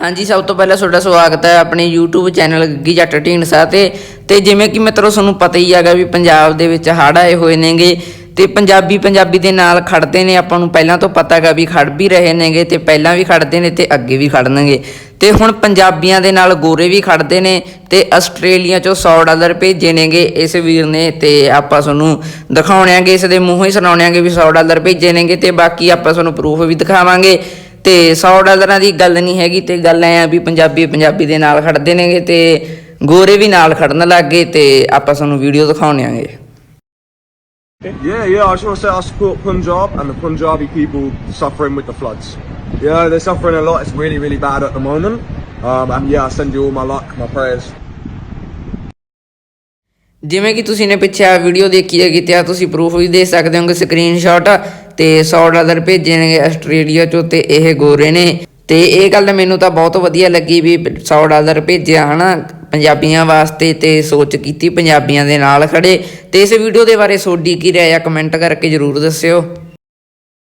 ਹਾਂਜੀ, ਸਭ ਤੋਂ ਪਹਿਲਾਂ ਤੁਹਾਡਾ ਸਵਾਗਤ ਹੈ ਆਪਣੇ YouTube ਚੈਨਲ ਗੱਗੀ ਜੱਟ ਢੀਂਡਸਾ ਤੇ। ਤੇ ਜਿਵੇਂ ਕਿ ਮਿੱਤਰੋ, ਤੁਹਾਨੂੰ ਪਤਾ ਹੀ ਹੈਗਾ ਵੀ ਪੰਜਾਬ ਦੇ ਵਿੱਚ ਹੜ੍ਹ ਆਏ ਹੋਏ ਨੇਗੇ ਤੇ ਪੰਜਾਬੀ ਪੰਜਾਬੀ ਦੇ ਨਾਲ ਖੜਦੇ ਨੇ। ਆਪਾਂ ਨੂੰ ਪਹਿਲਾਂ ਤੋਂ ਪਤਾ ਹੈਗਾ ਵੀ ਖੜ ਵੀ ਰਹੇ ਨੇਗੇ ਤੇ ਪਹਿਲਾਂ ਵੀ ਖੜਦੇ ਨੇ ਤੇ ਅੱਗੇ ਵੀ ਖੜਨਗੇ ਤੇ ਹੁਣ ਪੰਜਾਬੀਆਂ ਦੇ ਨਾਲ ਗੋਰੇ ਵੀ ਖੜਦੇ ਨੇ ਤੇ ਆਸਟ੍ਰੇਲੀਆ ਚੋਂ 100 ਡਾਲਰ ਭੇਜੇ ਨੇਗੇ ਇਸ ਵੀਰ ਨੇ ਤੇ ਆਪਾਂ ਤੁਹਾਨੂੰ ਦਿਖਾਉਣਾਂਗੇ ਇਸ ਦੇ ਮੂੰਹੋਂ ਹੀ ਸੁਣਾਉਣਾਂਗੇ ਵੀ 100 ਡਾਲਰ ਭੇਜੇ ਨੇਗੇ ਤੇ ਬਾਕੀ ਆਪਾਂ ਤੁਹਾਨੂੰ ਪ੍ਰੂਫ ਵੀ ਦਿਖਾਵਾਂਗੇ। ਤੇ 100 ਡਾਲਰਾਂ ਦੀ ਗੱਲ ਨਹੀਂ ਹੈਗੀ ਤੇ ਗੱਲ ਐ ਆ ਵੀ ਪੰਜਾਬੀ ਪੰਜਾਬੀ ਦੇ ਨਾਲ ਖੜਦੇ ਨੇਗੇ ਤੇ ਗੋਰੇ ਵੀ ਨਾਲ ਖੜਨ ਲੱਗ ਗਏ ਤੇ ਆਪਾਂ ਤੁਹਾਨੂੰ ਵੀਡੀਓ ਦਿਖਾਉਣੇ ਆਂਗੇ Yeah, yeah, I just want to say I support Punjab and the Punjabi people suffering with the floods. Yeah, they're suffering a lot. It's really, really bad at the moment. Um, and yeah, I send you all my luck, my prayers. ਜਿਵੇਂ ਕਿ ਤੁਸੀਂ ਨੇ ਪਿੱਛੇ ਆ video ਦੇਖੀ ਹੈਗੀ ਤੇ ਆ ਤੁਸੀਂ ਪ੍ਰੂਫ ਵੀ ਦੇ ਸਕਦੇ ਹੋਗੇ ਸਕਰੀਨਸ਼ਾਟ ਤੇ 100 ਡਾਲਰ ਭੇਜੇ ਨੇ ਆਸਟ੍ਰੇਲੀਆ ਚੋਂ ਤੇ ਇਹ ਗੋਰੇ ਨੇ। ਤੇ ਇਹ ਗੱਲ ਮੈਨੂੰ ਤਾਂ ਬਹੁਤ ਵਧੀਆ ਲੱਗੀ ਵੀ 100 ਡਾਲਰ ਭੇਜਿਆ ਹਨਾ ਪੰਜਾਬੀਆਂ ਵਾਸਤੇ ਤੇ ਸੋਚ ਕੀਤੀ ਪੰਜਾਬੀਆਂ ਦੇ ਨਾਲ ਖੜੇ। ਤੇ ਇਸ ਵੀਡੀਓ ਦੇ ਬਾਰੇ ਸੋਡੀ ਕੀ ਰਾਏ ਆ ਕਮੈਂਟ ਕਰਕੇ ਜਰੂਰ ਦੱਸਿਓ।